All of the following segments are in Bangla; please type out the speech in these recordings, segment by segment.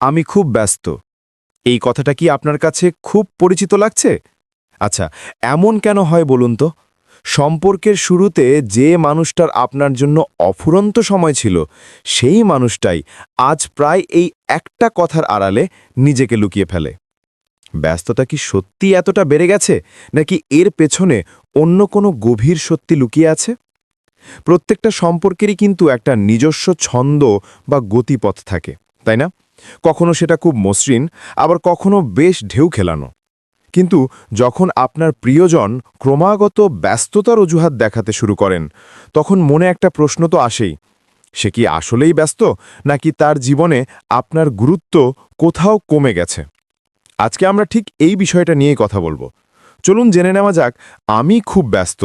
আমি খুব ব্যস্ত। এই কথাটা কি আপনার কাছে খুব পরিচিত লাগছে? আচ্ছা এমন কেন হয় বলুন তো? সম্পর্কের শুরুতে যে মানুষটার আপনার জন্য অফুরন্ত সময় ছিল, সেই মানুষটাই আজ প্রায় এই একটা কথার আড়ালে নিজেকে লুকিয়ে ফেলে। ব্যস্ততা কি সত্যি এতটা বেড়ে গেছে, নাকি এর পেছনে অন্য কোনো গভীর সত্যি লুকিয়ে আছে? প্রত্যেকটা সম্পর্কেরই কিন্তু একটা নিজস্ব ছন্দ বা গতিপথ থাকে, তাই না? কখনো সেটা খুব মসৃণ, আবার কখনো বেশ ঢেউ খেলানো। কিন্তু যখন আপনার প্রিয়জন ক্রমাগত ব্যস্ততার অজুহাত দেখাতে শুরু করেন, তখন মনে একটা প্রশ্ন তো আসেই, সে কি আসলেই ব্যস্ত, নাকি তার জীবনে আপনার গুরুত্ব কোথাও কমে গেছে? আজকে আমরা ঠিক এই বিষয়টা নিয়েই কথা বলব। চলুন জেনে নেওয়া যাক, আমি খুব ব্যস্ত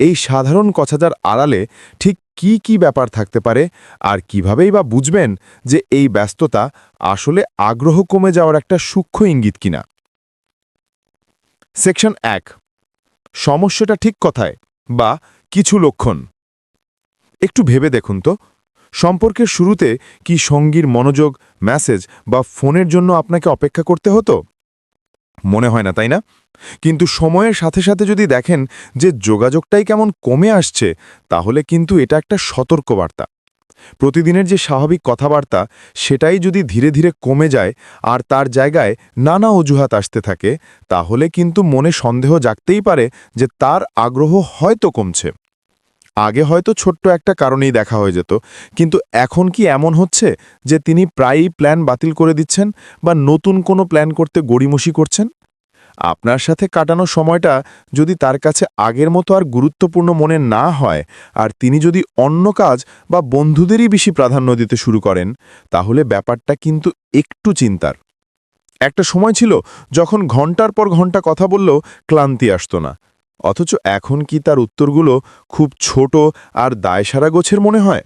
এই সাধারণ কথাটার আড়ালে ঠিক কি কি ব্যাপার থাকতে পারে আর কিভাবেই বা বুঝবেন যে এই ব্যস্ততা আসলে আগ্রহ কমে যাওয়ার একটা সূক্ষ্ম ইঙ্গিত কিনা? সেকশন এক, সমস্যাটা ঠিক কথায় বা কিছু লক্ষণ? একটু ভেবে দেখুন তো। সম্পর্কের শুরুতে কি সঙ্গীর মনোযোগ মেসেজ বা ফোনের জন্য আপনাকে অপেক্ষা করতে হতো? মনে হয় না, তাই না? কিন্তু সময়ের সাথে সাথে যদি দেখেন যে যোগাযোগটাই কেমন কমে আসছে, তাহলে কিন্তু এটা একটা সতর্কবার্তা। প্রতিদিনের যে স্বাভাবিক কথাবার্তা, সেটাই যদি ধীরে ধীরে কমে যায় আর তার জায়গায় নানা অজুহাত আসতে থাকে, তাহলে কিন্তু মনে সন্দেহ জাগতেই পারে যে তার আগ্রহ হয়তো কমছে। আগে হয়তো ছোট্ট একটা কারণেই দেখা হয়ে যেত, কিন্তু এখন কি এমন হচ্ছে যে তিনি প্রায়ই প্ল্যান বাতিল করে দিচ্ছেন বা নতুন কোনো প্ল্যান করতে গড়িমসি করছেন? আপনার সাথে কাটানো সময়টা যদি তার কাছে আগের মতো আর গুরুত্বপূর্ণ মনে না হয়, আর তিনি যদি অন্য কাজ বা বন্ধুদেরই বেশি প্রাধান্য দিতে শুরু করেন, তাহলে ব্যাপারটা কিন্তু একটু চিন্তার। একটা সময় ছিল যখন ঘণ্টার পর ঘণ্টা কথা বললেও ক্লান্তি আসতো না। অথচ এখন কি তার উত্তরগুলো খুব ছোট আর দায়সারা গোছের মনে হয়?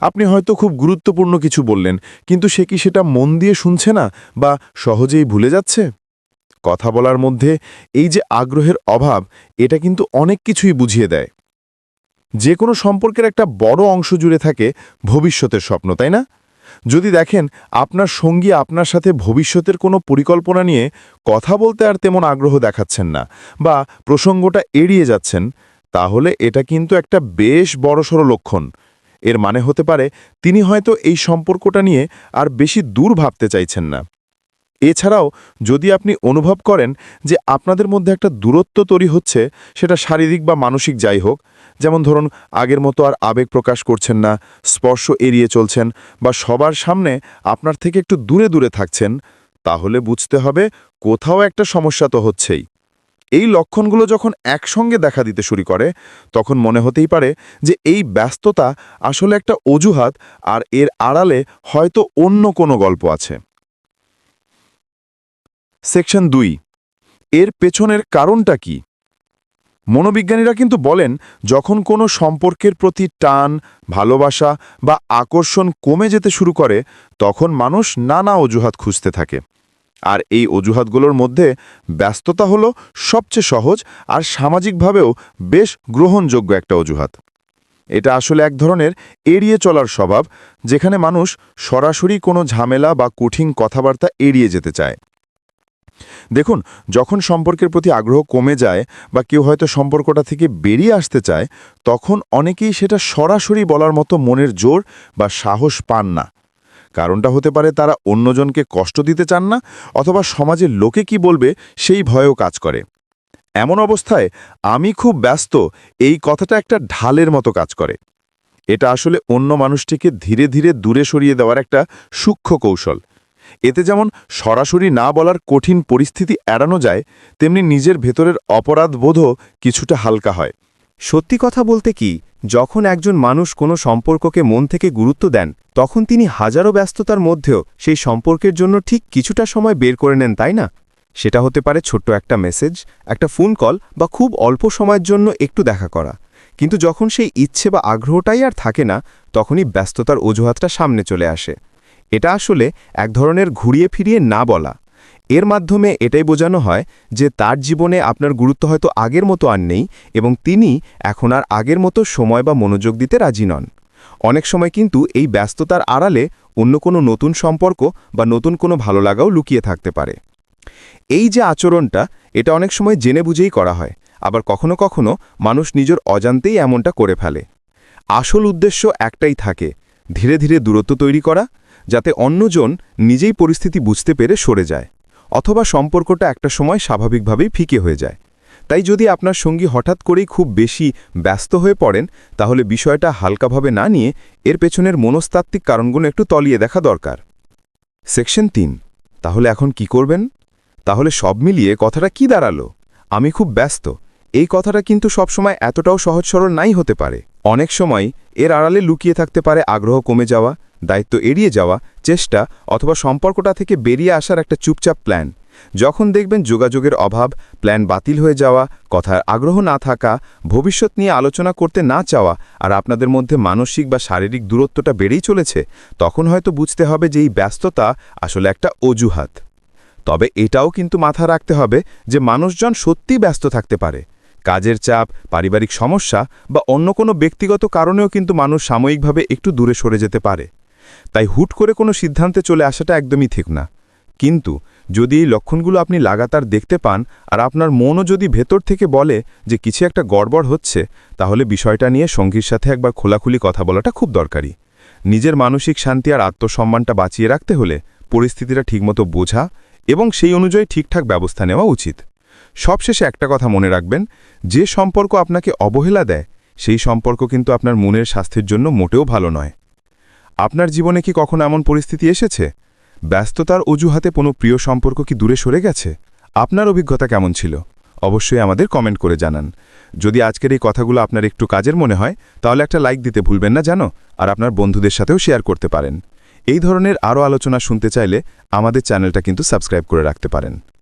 আপনি হয়তো খুব গুরুত্বপূর্ণ কিছু বললেন, কিন্তু সে কি সেটা মন দিয়ে শুনছে না বা সহজেই ভুলে যাচ্ছে? কথা বলার মধ্যে এই যে আগ্রহের অভাব, এটা কিন্তু অনেক কিছুই বুঝিয়ে দেয়। যে কোনো সম্পর্কের একটা বড় অংশ জুড়ে থাকে ভবিষ্যতের স্বপ্ন, তাই না? যদি দেখেন আপনার সঙ্গী আপনার সাথে ভবিষ্যতের কোনো পরিকল্পনা নিয়ে কথা বলতে আর তেমন আগ্রহ দেখাচ্ছেন না বা প্রসঙ্গটা এড়িয়ে যাচ্ছেন, তাহলে এটা কিন্তু একটা বেশ বড়সড় লক্ষণ। এর মানে হতে পারে তিনি হয়তো এই সম্পর্কটা নিয়ে আর বেশি দূর ভাবতে চাইছেন না। এছাড়াও যদি আপনি অনুভব করেন যে আপনাদের মধ্যে একটা দূরত্ব তৈরি হচ্ছে, সেটা শারীরিক বা মানসিক যাই হোক, যেমন ধরুন আগের মতো আর আবেগ প্রকাশ করছেন না, স্পর্শ এড়িয়ে চলছেন বা সবার সামনে আপনার থেকে একটু দূরে দূরে থাকছেন, তাহলে বুঝতে হবে কোথাও একটা সমস্যা তো হচ্ছেই। এই লক্ষণগুলো যখন একসঙ্গে দেখা দিতে শুরু করে, তখন মনে হতেই পারে যে এই ব্যস্ততা আসলে একটা অজুহাত আর এর আড়ালে হয়তো অন্য কোনো গল্প আছে। সেকশন দুই। এর পেছনের কারণটা কি? মনোবিজ্ঞানীরা কিন্তু বলেন, যখন কোনো সম্পর্কের প্রতি টান, ভালোবাসা বা আকর্ষণ কমে যেতে শুরু করে, তখন মানুষ নানা অজুহাত খুঁজতে থাকে। আর এই অজুহাতগুলোর মধ্যে ব্যস্ততা হলো সবচেয়ে সহজ আর সামাজিকভাবেও বেশ গ্রহণযোগ্য একটা অজুহাত। এটা আসলে এক ধরনের এড়িয়ে চলার স্বভাব, যেখানে মানুষ সরাসরি কোনো ঝামেলা বা কঠিন কথাবার্তা এড়িয়ে যেতে চায়। দেখুন, যখন সম্পর্কের প্রতি আগ্রহ কমে যায় বা কেউ হয়তো সম্পর্কটা থেকে বেরিয়ে আসতে চায়, তখন অনেকেই সেটা সরাসরি বলার মতো মনের জোর বা সাহস পান না। কারণটা হতে পারে তারা অন্যজনকে কষ্ট দিতে চান না অথবা সমাজের লোকে কি বলবে সেই ভয়েও কাজ করে। এমন অবস্থায় আমি খুব ব্যস্ত, এই কথাটা একটা ঢালের মতো কাজ করে। এটা আসলে অন্য মানুষটিকে ধীরে ধীরে দূরে সরিয়ে দেওয়ার একটা সূক্ষ্ম কৌশল। এতে যেমন সরাসরি না বলার কঠিন পরিস্থিতি এড়ানো যায়, তেমনি নিজের ভেতরের অপরাধ বোধও কিছুটা হালকা হয়। সত্যি কথা বলতে কি, যখন একজন মানুষ কোনো সম্পর্ককে মন থেকে গুরুত্ব দেন, তখন তিনি হাজারো ব্যস্ততার মধ্যেও সেই সম্পর্কের জন্য ঠিক কিছুটা সময় বের করে নেন, তাই না? সেটা হতে পারে ছোট্ট একটা মেসেজ, একটা ফোন কল বা খুব অল্প সময়ের জন্য একটু দেখা করা। কিন্তু যখন সেই ইচ্ছে বা আগ্রহটাই আর থাকে না, তখনই ব্যস্ততার অজুহাতটা সামনে চলে আসে। এটা আসলে এক ধরনের ঘুরিয়ে ফিরিয়ে না বলা। এর মাধ্যমে এটাই বোঝানো হয় যে তার জীবনে আপনার গুরুত্ব হয়তো আগের মতো আর নেই এবং তিনি এখন আর আগের মতো সময় বা মনোযোগ দিতে রাজি নন। অনেক সময় কিন্তু এই ব্যস্ততার আড়ালে অন্য কোনো নতুন সম্পর্ক বা নতুন কোনো ভালো লাগাও লুকিয়ে থাকতে পারে। এই যে আচরণটা, এটা অনেক সময় জেনে বুঝেই করা হয়, আবার কখনো কখনো মানুষ নিজের অজান্তেই এমনটা করে ফেলে। আসল উদ্দেশ্য একটাই থাকে, ধীরে ধীরে দূরত্ব তৈরি করা যাতে অন্যজন নিজেই পরিস্থিতি বুঝতে পেরে সরে যায়, অথবা সম্পর্কটা একটা সময় স্বাভাবিকভাবেই ফিকে হয়ে যায়। তাই যদি আপনার সঙ্গী হঠাৎ করেই খুব বেশি ব্যস্ত হয়ে পড়েন, তাহলে বিষয়টা হালকাভাবে না নিয়ে এর পেছনের মনস্তাত্ত্বিক কারণগুলো একটু তলিয়ে দেখা দরকার। সেকশন তিন, তাহলে এখন কি করবেন? তাহলে সব মিলিয়ে কথাটা কি দাঁড়াল? আমি খুব ব্যস্ত, এই কথাটা কিন্তু সবসময় এতটাও সহজ সরল নাই হতে পারে। অনেক সময় এর আড়ালে লুকিয়ে থাকতে পারে আগ্রহ কমে যাওয়া দায়িত্ব এড়িয়ে যাওয়া, চেষ্টা অথবা সম্পর্কটা থেকে বেরিয়ে আসার একটা চুপচাপ প্ল্যান যখন দেখবেন যোগাযোগের অভাব প্ল্যান বাতিল হয়ে যাওয়া, কথার আগ্রহ না থাকা, ভবিষ্যৎ নিয়ে আলোচনা করতে না চাওয়া আর আপনাদের মধ্যে মানসিক বা শারীরিক দূরত্বটা বেড়েই চলেছে, তখন হয়তো বুঝতে হবে যে এই ব্যস্ততা আসলে একটা অজুহাত। তবে এটাও কিন্তু মাথা রাখতে হবে যে মানুষজন সত্যিই ব্যস্ত থাকতে পারে। কাজের চাপ, পারিবারিক সমস্যা বা অন্য কোনো ব্যক্তিগত কারণেও কিন্তু মানুষ সাময়িকভাবে একটু দূরে সরে যেতে পারে। তাই হুট করে কোনো সিদ্ধান্তে চলে আসাটা একদমই ঠিক না। কিন্তু যদি এই লক্ষণগুলো আপনি লাগাতার দেখতে পান আর আপনার মনও যদি ভেতর থেকে বলে যে কিছু একটা গড়বড় হচ্ছে, তাহলে বিষয়টা নিয়ে সঙ্গীর সাথে একবার খোলাখুলি কথা বলাটা খুব দরকারি। নিজের মানসিক শান্তি আর আত্মসম্মানটা বাঁচিয়ে রাখতে হলে পরিস্থিতিটা ঠিকমতো বোঝা এবং সেই অনুযায়ী ঠিকঠাক ব্যবস্থা নেওয়া উচিত। সবশেষে একটা কথা মনে রাখবেন, যে সম্পর্ক আপনাকে অবহেলা দেয়, সেই সম্পর্ক কিন্তু আপনার মনের স্বাস্থ্যের জন্য মোটেও ভালো নয়। আপনার জীবনে কি কখনো এমন পরিস্থিতি এসেছে? ব্যস্ততার অজুহাতে কোনো প্রিয় সম্পর্ক কি দূরে সরে গেছে? আপনার অভিজ্ঞতা কেমন ছিল? অবশ্যই আমাদের কমেন্ট করে জানান। যদি আজকের এই কথাগুলো আপনার একটু কাজের মনে হয়, তাহলে একটা লাইক দিতে ভুলবেন না, জানো? আর আপনার বন্ধুদের সাথেও শেয়ার করতে পারেন। এই ধরনের আরও আলোচনা শুনতে চাইলে আমাদের চ্যানেলটা কিন্তু সাবস্ক্রাইব করে রাখতে পারেন।